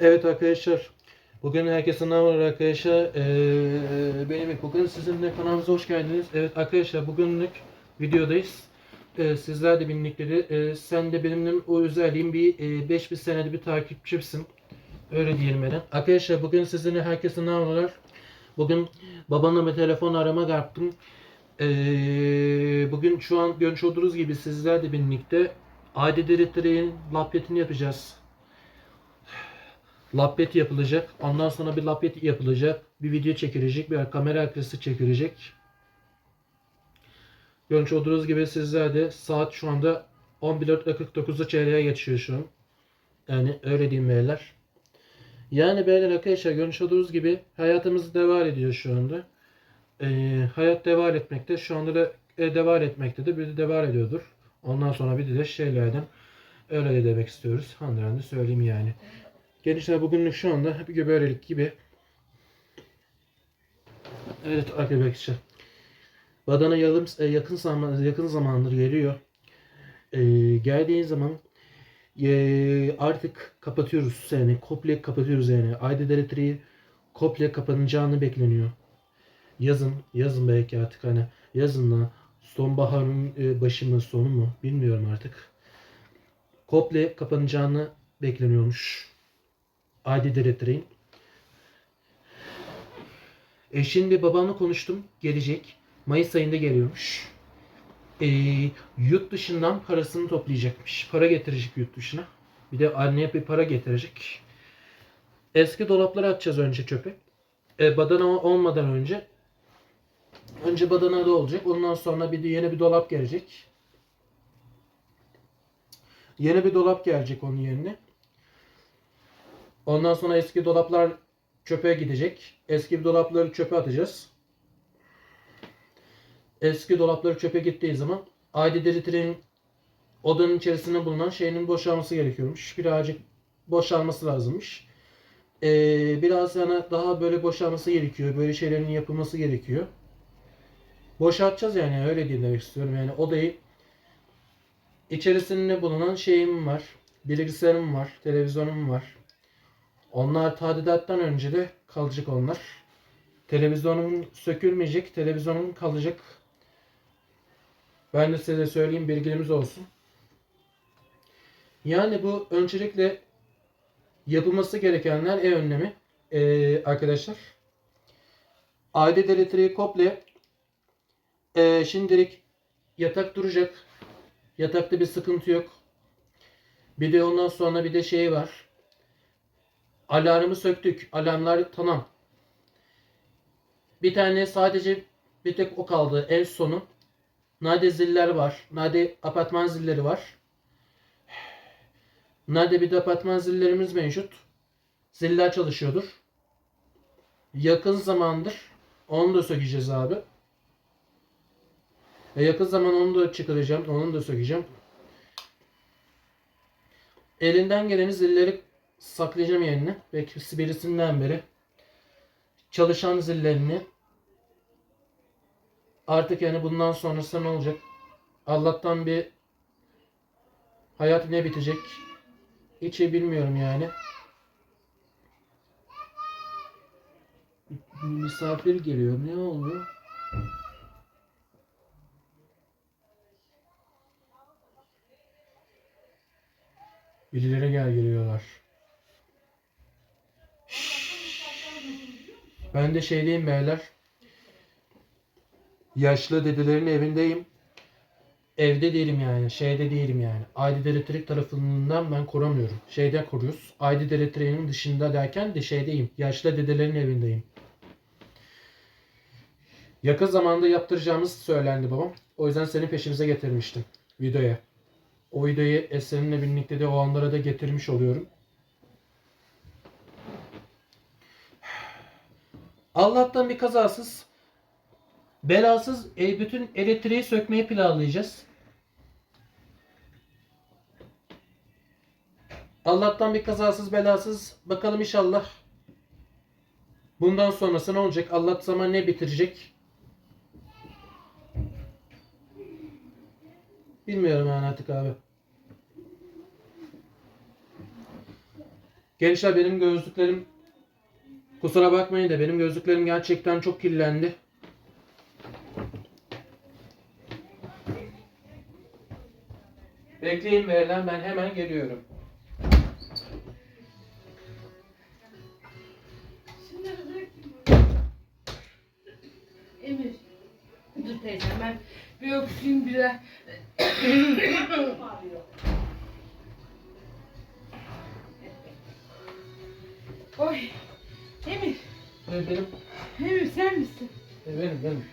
Evet arkadaşlar. Bugün herkese ne var arkadaşlar? Ee, benim bugün sizinle kanalımıza hoş geldiniz. Evet arkadaşlar bugünlük videodayız. Ee, sizler de birlikte e, sen de benimle o özelliğim bir e, 5000 senede bir takipçimsin. Öyle diyelim ben. Arkadaşlar bugün sizinle herkese ne var? Bugün babamla bir telefon arama yaptım. Ee, bugün şu an görmüş olduğunuz gibi sizler de birlikte Adi Direttire'nin lapetini yapacağız. Lapet yapılacak. Ondan sonra bir lapet yapılacak. Bir video çekilecek. Bir kamera arkası çekilecek. Görmüş olduğunuz gibi sizler de saat şu anda 11.49'da çeyreğe geçiyor şu an. Yani öyle diyeyim beyler. Yani beyler arkadaşlar görmüş olduğunuz gibi hayatımız devam ediyor şu anda. Ee, hayat devam etmekte. Şu anda da e, devam etmektedir. Bir de devam ediyordur. Ondan sonra bir de şeylerden öyle de demek istiyoruz. Handan de söyleyeyim yani. Gençler bugünlük şu anda bir böylelik gibi. Evet arkadaşlar. Badana yalım e, yakın zaman yakın zamandır geliyor. E, geldiği zaman e, artık kapatıyoruz yani komple kapatıyoruz yani. Ayda Deletre'yi komple kapanacağını bekleniyor. Yazın, yazın belki artık hani yazınla sonbaharın e, başı mı sonu mu bilmiyorum artık. Komple kapanacağını bekleniyormuş. Adi Deretre'in. E şimdi babamla konuştum. Gelecek. Mayıs ayında geliyormuş. E, yurt dışından parasını toplayacakmış. Para getirecek yurt dışına. Bir de anneye bir para getirecek. Eski dolapları atacağız önce çöpe. E, badana olmadan önce önce badanada olacak. Ondan sonra bir de yeni bir dolap gelecek. Yeni bir dolap gelecek onun yerine. Ondan sonra eski dolaplar çöpe gidecek. Eski dolapları çöpe atacağız. Eski dolapları çöpe gittiği zaman Adi Deritre'nin odanın içerisinde bulunan şeyinin boşalması gerekiyormuş. Birazcık boşalması lazımmış. Ee, biraz yani daha böyle boşalması gerekiyor. Böyle şeylerin yapılması gerekiyor. Boşaltacağız yani öyle diye demek istiyorum. Yani odayı içerisinde bulunan şeyim var. Bilgisayarım var. Televizyonum var. Onlar tadilattan önce de kalacak onlar. Televizyonum sökülmeyecek, televizyonum kalacak. Ben de size söyleyeyim bilginiz olsun. Yani bu öncelikle yapılması gerekenler ev önlemi ee, arkadaşlar. Aile deletreyi komple ee, şimdilik yatak duracak. Yatakta bir sıkıntı yok. Bir de ondan sonra bir de şey var. Alarmı söktük. Alarmlar tamam. Bir tane sadece bir tek o kaldı. En sonu. Nade ziller var. Nade apartman zilleri var. Nade bir de apartman zillerimiz mevcut. Ziller çalışıyordur. Yakın zamandır onu da sökeceğiz abi. E yakın zaman onu da çıkaracağım. Onu da sökeceğim. Elinden geleni zilleri saklayacağım yerine. Belki birisinden beri çalışan zillerini artık yani bundan sonrası ne olacak? Allah'tan bir hayat ne bitecek? Hiç iyi bilmiyorum yani. Misafir geliyor. Ne oluyor? Birileri gel geliyorlar. Ben de şeydeyim beyler. Yaşlı dedelerin evindeyim. Evde değilim yani. Şeyde değilim yani. Aydid Elektrik tarafından ben kuramıyorum. Şeyden kuruyoruz. Aydid Elektrik'in dışında derken de şeydeyim. Yaşlı dedelerin evindeyim. Yakın zamanda yaptıracağımız söylendi babam. O yüzden seni peşimize getirmiştim. Videoya. O videoyu Esen'le birlikte de o anlara da getirmiş oluyorum. Allah'tan bir kazasız belasız e, bütün elektriği sökmeyi planlayacağız. Allah'tan bir kazasız belasız bakalım inşallah. Bundan sonrası ne olacak? Allah zaman ne bitirecek? Bilmiyorum yani artık abi. Gençler benim gözlüklerim kusura bakmayın da benim gözlüklerim gerçekten çok kirlendi. Bekleyin beyler ben hemen geliyorum. Emir. Dur teyzem ben bir öksüreyim biraz. Oy. Evet, benim, Emir sen misin? evet, benim, benim.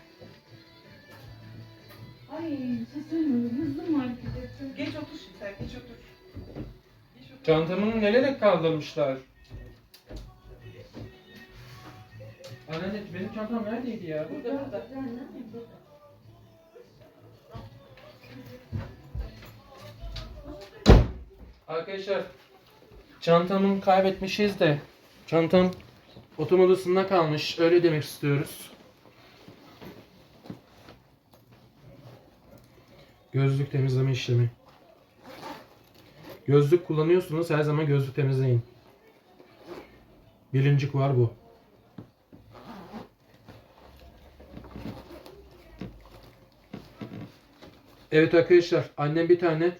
Ay sesim hızlı mı hareket ettim? Geç otur şimdi sen geç otur. Geç otur. Çantamı nereye kaldırmışlar? Anne benim çantam neredeydi ya? Burada burada. Arkadaşlar çantamı kaybetmişiz de çantam oturma odasında kalmış. Öyle demek istiyoruz. Gözlük temizleme işlemi. Gözlük kullanıyorsunuz her zaman gözlük temizleyin. Bilincik var bu. Evet arkadaşlar annem bir tane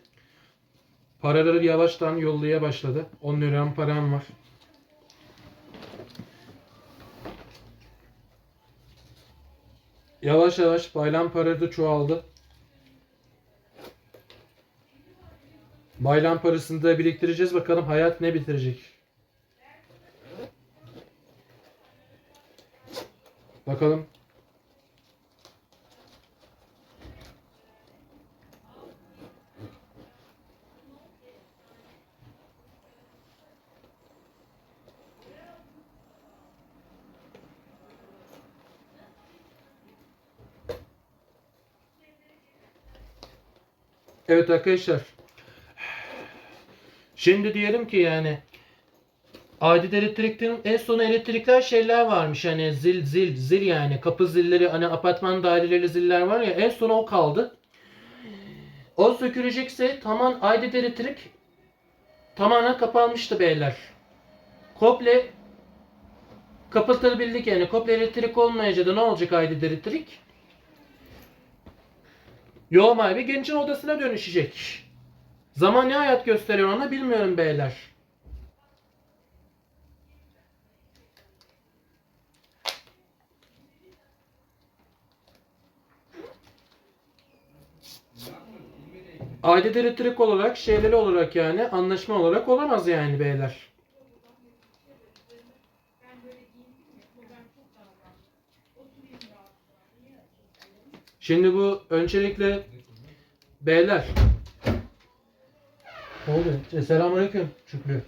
Paraları yavaştan yollaya başladı. 10 liram param var. Yavaş yavaş bayram parası çoğaldı. Bayram parasını da biriktireceğiz. Bakalım hayat ne bitirecek. Bakalım. Evet arkadaşlar. Şimdi diyelim ki yani Adet elektriklerin en son elektrikler şeyler varmış hani zil zil zil yani kapı zilleri hani apartman daireleri ziller var ya en son o kaldı. O sökülecekse tamam Adet elektrik tamamen kapanmıştı beyler. Komple kapatılabildik yani komple elektrik olmayınca da ne olacak Adet elektrik? Yoğun bir gencin odasına dönüşecek. Zaman ne hayat gösteriyor ona bilmiyorum beyler. Adet elektrik olarak, şeyleri olarak yani anlaşma olarak olamaz yani beyler. Şimdi bu öncelikle beyler. Ne oldu? Selamünaleyküm Şükrü.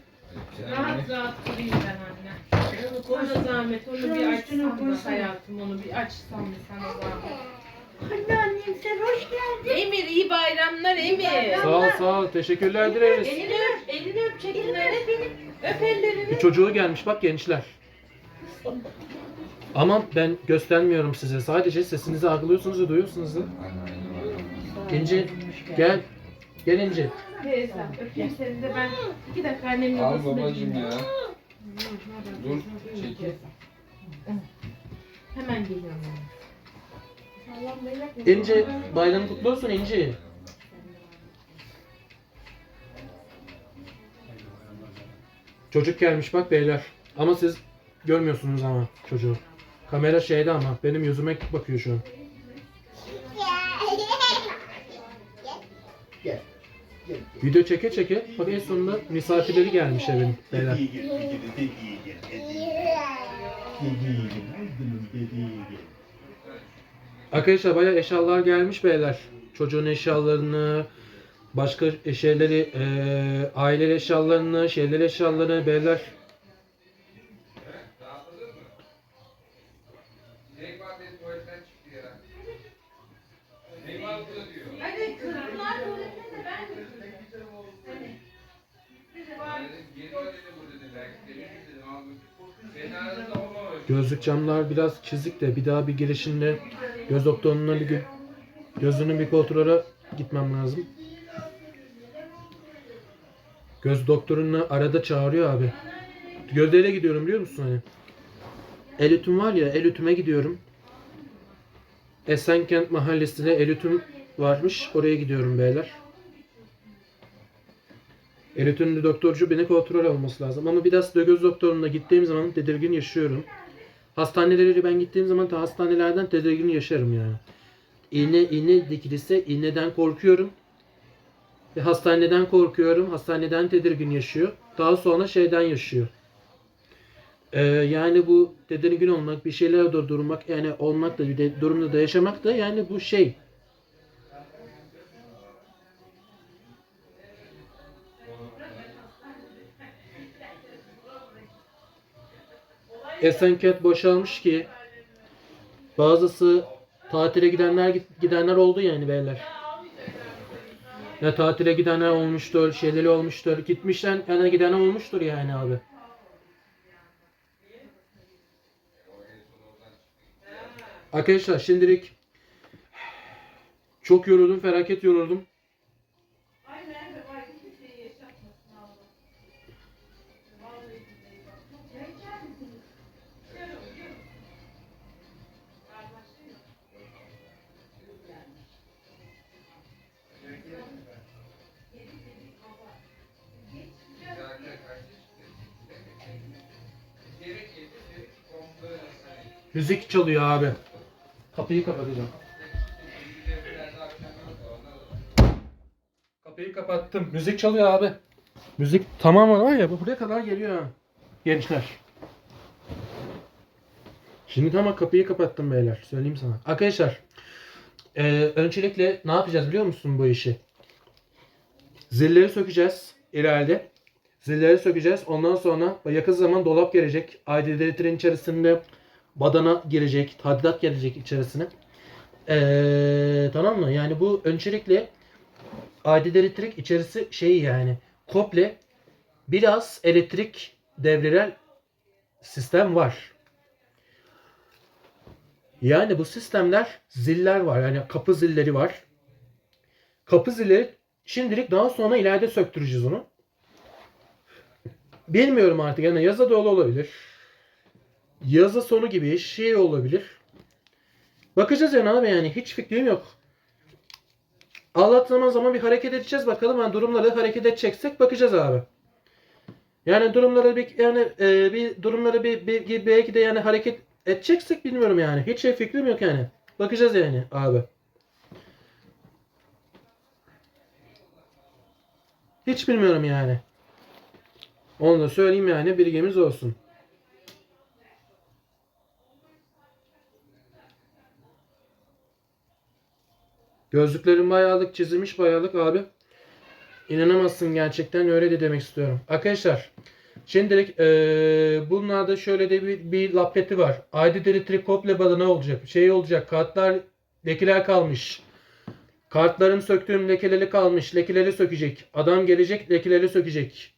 Rahat rahat durayım ben anne. Ona zahmet onu bir açsam da hayatım onu bir açsam da sana zahmet. Anneannem sen hoş geldin. Emir iyi bayramlar Emir. Sağ ol sağ ol. Teşekkürler dileriz. Elini öp, elini öp çekinler. Öp ellerini. Bir çocuğu gelmiş bak gençler. Ama ben göstermiyorum size. Sadece sesinizi algılıyorsunuz ve duyuyorsunuz da. İnci gel. Gel İnci. Teyzem öpeyim seni de ben iki dakika annemin Al babacım gideyim. ya. Dur çekil. Hemen geliyorum. İnci bayram kutlu olsun İnci. Çocuk gelmiş bak beyler. Ama siz görmüyorsunuz ama çocuğu. Kamera şeyde ama benim yüzüme bakıyor şu an. Gel. Gel. Video çeke çeke bak en sonunda misafirleri gelmiş evin beyler. Arkadaşlar bayağı eşyalar gelmiş beyler. Çocuğun eşyalarını, başka şeyleri, eee aile eşyalarını, şeyler eşyalarını beyler. Neymar beni tuvaletten çıktı ya. Neymar burada diyor. Hadi kızlar tuvaletine ben Ben bu. Belki ama arasında olmamış. Gözlük camlar biraz çizik de bir daha bir girişinde göz doktoruna bir gö- gözünün bir kontrole gitmem lazım. Göz doktorunu arada çağırıyor abi. Gözde'yle gidiyorum biliyor musun hani? Elütüm var ya Elütüm'e gidiyorum. Esenkent mahallesine Elütüm varmış. Oraya gidiyorum beyler. Elütümlü doktorcu beni kontrol alması lazım. Ama biraz da göz doktoruna gittiğim zaman tedirgin yaşıyorum. Hastaneleri ben gittiğim zaman da hastanelerden tedirgin yaşarım yani. İğne, iğne dikilirse iğneden korkuyorum. Ve hastaneden korkuyorum. Hastaneden tedirgin yaşıyor. Daha sonra şeyden yaşıyor. Ee, yani bu tedirgin olmak, bir şeyler durdurmak, yani olmak da bir de, durumda da yaşamak da yani bu şey. Esenkent boşalmış ki bazısı tatile gidenler gidenler oldu yani beyler. Ya tatile gidenler olmuştur, şeyleri olmuştur. Gitmişler yani giden olmuştur yani abi. Arkadaşlar şimdilik çok yoruldum, felaket yoruldum. Müzik çalıyor abi. Kapıyı kapatacağım. Kapıyı kapattım. Müzik çalıyor abi. Müzik tamamen var ya bu buraya kadar geliyor ha. Gençler. Şimdi tamam kapıyı kapattım beyler. Söyleyeyim sana. Arkadaşlar. eee, öncelikle ne yapacağız biliyor musun bu işi? Zilleri sökeceğiz ileride. Zilleri sökeceğiz. Ondan sonra yakın zaman dolap gelecek. Aidiyetlerin içerisinde badana girecek, tadilat gelecek içerisine. Ee, tamam mı? Yani bu öncelikle adet elektrik içerisi şey yani komple biraz elektrik devreden sistem var. Yani bu sistemler ziller var. Yani kapı zilleri var. Kapı zilleri şimdilik daha sonra ileride söktüreceğiz onu. Bilmiyorum artık. Yani yaza dolu olabilir yazı sonu gibi şey olabilir. Bakacağız yani abi yani hiç fikrim yok. Allah zaman zaman bir hareket edeceğiz bakalım yani durumları hareket edeceksek bakacağız abi. Yani durumları bir yani e, bir durumları bir, bir, bir belki de yani hareket edeceksek bilmiyorum yani. Hiç şey fikrim yok yani. Bakacağız yani abi. Hiç bilmiyorum yani. Onu da söyleyeyim yani bilgimiz olsun. Gözlüklerim bayağılık çizilmiş bayağılık abi. İnanamazsın gerçekten öyle de demek istiyorum. Arkadaşlar şimdilik eee bunlarda şöyle de bir, bir lapeti var. ID Delivery komple balına olacak. Şey olacak kartlar lekeler kalmış. Kartların söktüğüm lekeleri kalmış. Lekeleri sökecek. Adam gelecek lekeleri sökecek.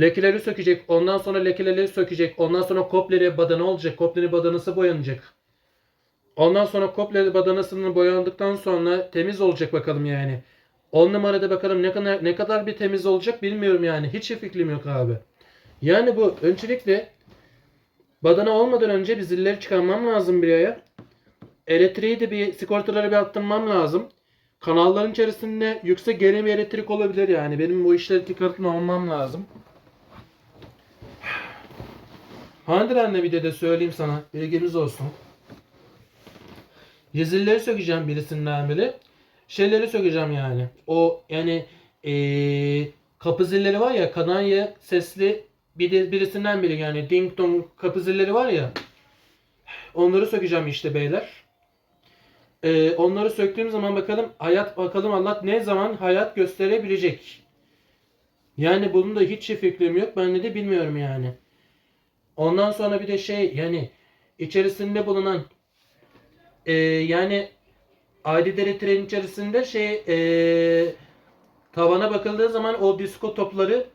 Lekeleri sökecek. Ondan sonra lekeleri sökecek. Ondan sonra kopleri badana olacak. Kopleri badanası boyanacak. Ondan sonra komple badanasının boyandıktan sonra temiz olacak bakalım yani. 10 numarada bakalım ne kadar ne kadar bir temiz olacak bilmiyorum yani. Hiç fikrim yok abi. Yani bu öncelikle badana olmadan önce bir zilleri çıkarmam lazım bir aya. Elektriği de bir sigortaları bir attırmam lazım. Kanalların içerisinde yüksek gerilim elektrik olabilir yani. Benim bu işleri dikkatli olmam lazım. Handiren'le bir de de söyleyeyim sana. Bilgimiz olsun. Yazıları sökeceğim birisinden biri. Şeyleri sökeceğim yani. O yani ee, kapı zilleri var ya kanarya sesli bir de birisinden biri yani ding dong kapı zilleri var ya. Onları sökeceğim işte beyler. Ee, onları söktüğüm zaman bakalım hayat bakalım Allah ne zaman hayat gösterebilecek. Yani bunun da hiç fikrim yok. Ben de bilmiyorum yani. Ondan sonra bir de şey yani içerisinde bulunan e, yani Aydidere trenin içerisinde şey e, tavana bakıldığı zaman o disko topları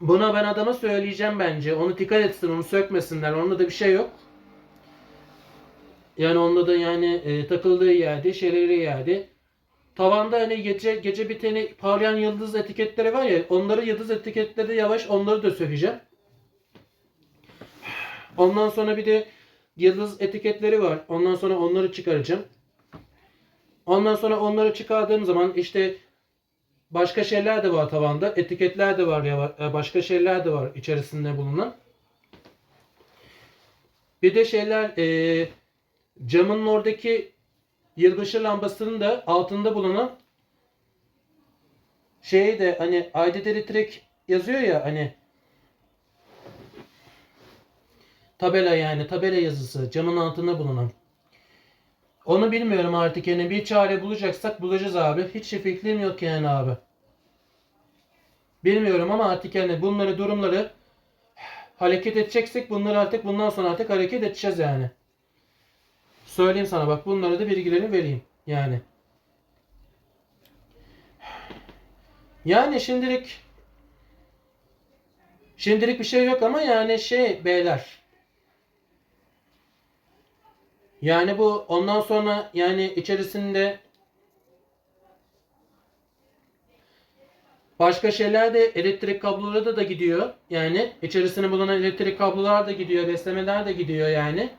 buna ben adama söyleyeceğim bence. Onu dikkat etsin, onu sökmesinler. Onda da bir şey yok. Yani onda da yani e, takıldığı yerde, şeyleri yerde. Tavanda hani gece gece biteni parlayan yıldız etiketleri var ya, onları yıldız etiketleri yavaş onları da sökeceğim. Ondan sonra bir de yıldız etiketleri var. Ondan sonra onları çıkaracağım. Ondan sonra onları çıkardığım zaman işte başka şeyler de var tavanda. Etiketler de var ya e, başka şeyler de var içerisinde bulunan. Bir de şeyler e, camın oradaki yılbaşı lambasının da altında bulunan şey de hani ID Delitrek yazıyor ya hani tabela yani tabela yazısı camın altında bulunan. Onu bilmiyorum artık yani bir çare bulacaksak bulacağız abi. Hiç fikrim yok yani abi. Bilmiyorum ama artık yani bunları durumları hareket edeceksek bunları artık bundan sonra artık hareket edeceğiz yani. Söyleyeyim sana bak bunları da bilgilerini vereyim yani. Yani şimdilik şimdilik bir şey yok ama yani şey beyler. Yani bu ondan sonra yani içerisinde başka şeyler de elektrik kabloları da, da gidiyor. Yani içerisine bulunan elektrik kablolar da gidiyor, beslemeler de gidiyor yani.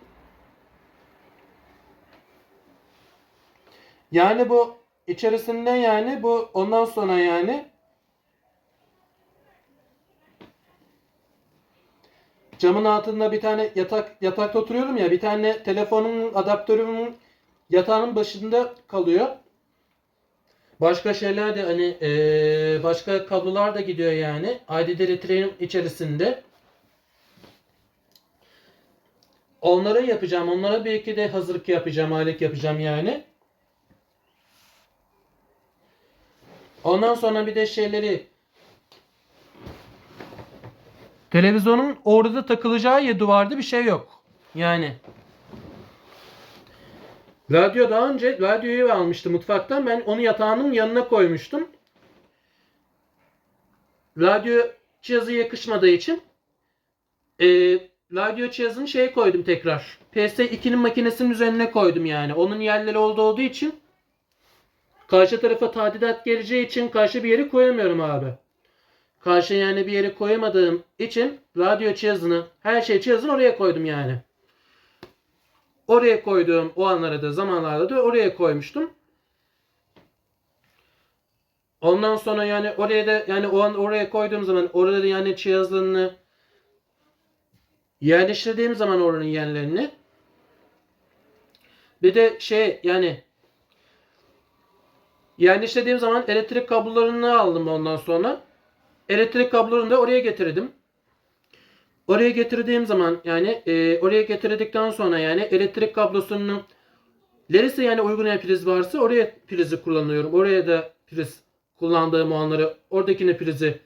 Yani bu içerisinde yani bu ondan sonra yani camın altında bir tane yatak yatakta oturuyorum ya bir tane telefonumun adaptörümün yatağının başında kalıyor. Başka şeyler de hani eee, başka kablolar da gidiyor yani. ID Deletrate'in içerisinde. Onları yapacağım. Onlara belki de hazırlık yapacağım, alet yapacağım yani. Ondan sonra bir de şeyleri televizyonun orada takılacağı ya duvarda bir şey yok. Yani radyo daha önce radyoyu almıştı mutfaktan. Ben onu yatağının yanına koymuştum. Radyo cihazı yakışmadığı için e, radyo cihazını şeye koydum tekrar. PS2'nin makinesinin üzerine koydum yani. Onun yerleri olduğu olduğu için Karşı tarafa tadilat geleceği için karşı bir yere koyamıyorum abi. Karşı yani bir yere koyamadığım için radyo cihazını, her şey cihazını oraya koydum yani. Oraya koyduğum o anlara da zamanlarda da oraya koymuştum. Ondan sonra yani oraya da yani o an oraya koyduğum zaman orada da yani cihazlarını yerleştirdiğim zaman oranın yerlerini bir de şey yani Yerleştirdiğim zaman elektrik kablolarını aldım ondan sonra. Elektrik kablolarını da oraya getirdim. Oraya getirdiğim zaman yani e, oraya getirdikten sonra yani elektrik kablosunun neresi yani uygun priz varsa oraya prizi kullanıyorum. Oraya da priz kullandığım o anları oradakine prizi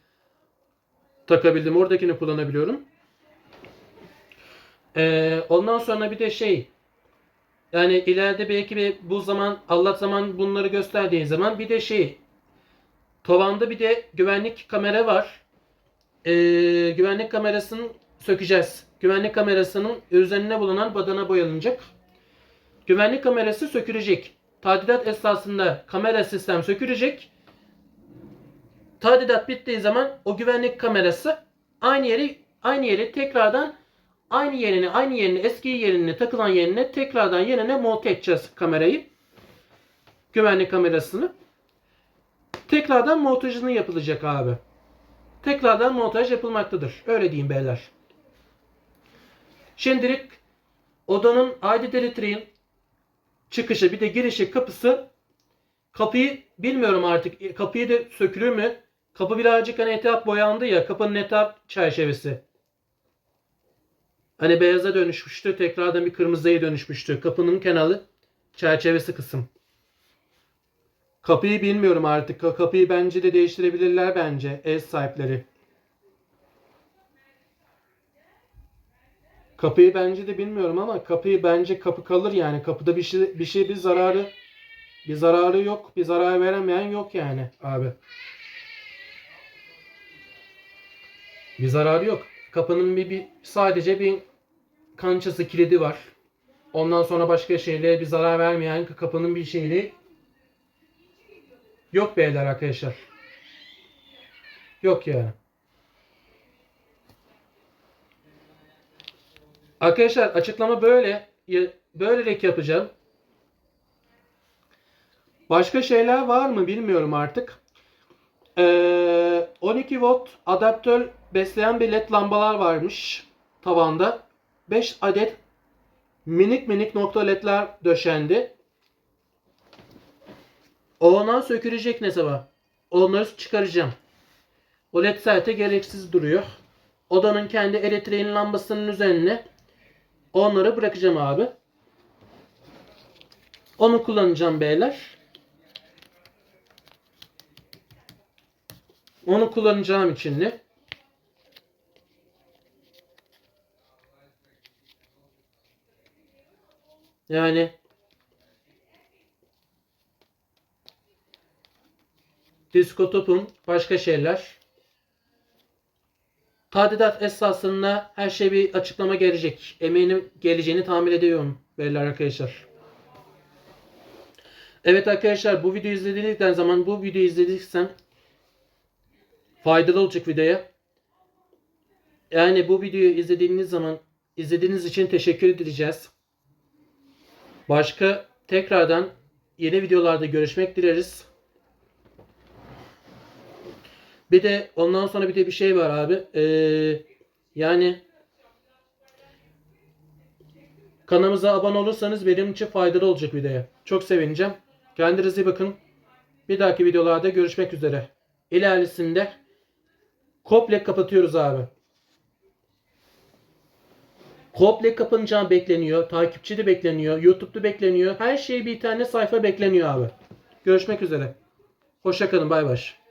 takabildim. Oradakini kullanabiliyorum. E, ondan sonra bir de şey yani ileride belki bir bu zaman Allah zaman bunları gösterdiği zaman bir de şey tavanda bir de güvenlik kamera var. Ee, güvenlik kamerasını sökeceğiz. Güvenlik kamerasının üzerine bulunan badana boyanacak. Güvenlik kamerası sökülecek. Tadilat esnasında kamera sistem sökülecek. Tadilat bittiği zaman o güvenlik kamerası aynı yeri aynı yeri tekrardan aynı yerine aynı yerine eski yerine takılan yerine tekrardan yerine monte edeceğiz kamerayı. Güvenlik kamerasını. Tekrardan montajını yapılacak abi. Tekrardan montaj yapılmaktadır. Öyle diyeyim beyler. Şimdilik odanın ID Deletrate'in çıkışı bir de girişi kapısı kapıyı bilmiyorum artık kapıyı da sökülür mü? Kapı birazcık hani etraf boyandı ya kapının etraf çerçevesi. Hani beyaza dönüşmüştü. Tekrardan bir kırmızıya dönüşmüştü. Kapının kenarı çerçevesi kısım. Kapıyı bilmiyorum artık. Kapıyı bence de değiştirebilirler bence ev sahipleri. Kapıyı bence de bilmiyorum ama kapıyı bence kapı kalır yani. Kapıda bir şey bir şey bir zararı bir zararı yok. Bir zarar veremeyen yok yani abi. Bir zararı yok. Kapının bir, bir sadece bir kançası kilidi var. Ondan sonra başka şeylere bir zarar vermeyen kapının bir şeyli yok beyler arkadaşlar. Yok yani. Arkadaşlar açıklama böyle. Böylelik yapacağım. Başka şeyler var mı bilmiyorum artık. Ee, 12 volt adaptör besleyen bir led lambalar varmış tavanda. 5 adet minik minik nokta ledler döşendi. Ondan sökülecek ne sabah. Onları çıkaracağım. O led zaten gereksiz duruyor. Odanın kendi elektriğin lambasının üzerine onları bırakacağım abi. Onu kullanacağım beyler. Onu kullanacağım için de yani disko topum, başka şeyler. Tadilat esasında her şey bir açıklama gelecek. Emeğinin geleceğini tahmin ediyorum beyler arkadaşlar. Evet arkadaşlar bu videoyu izlediğinizden zaman bu videoyu izlediysen faydalı olacak videoya. Yani bu videoyu izlediğiniz zaman izlediğiniz için teşekkür edeceğiz. Başka tekrardan yeni videolarda görüşmek dileriz. Bir de ondan sonra bir de bir şey var abi. Ee, yani kanalımıza abone olursanız benim için faydalı olacak videoya. Çok sevineceğim. Kendinize iyi bakın. Bir dahaki videolarda görüşmek üzere. İlerlisinde komple kapatıyoruz abi. Komple kapanacağım bekleniyor. Takipçi de bekleniyor. YouTube'da bekleniyor. Her şey bir tane sayfa bekleniyor abi. Görüşmek üzere. Hoşçakalın. Bay bay.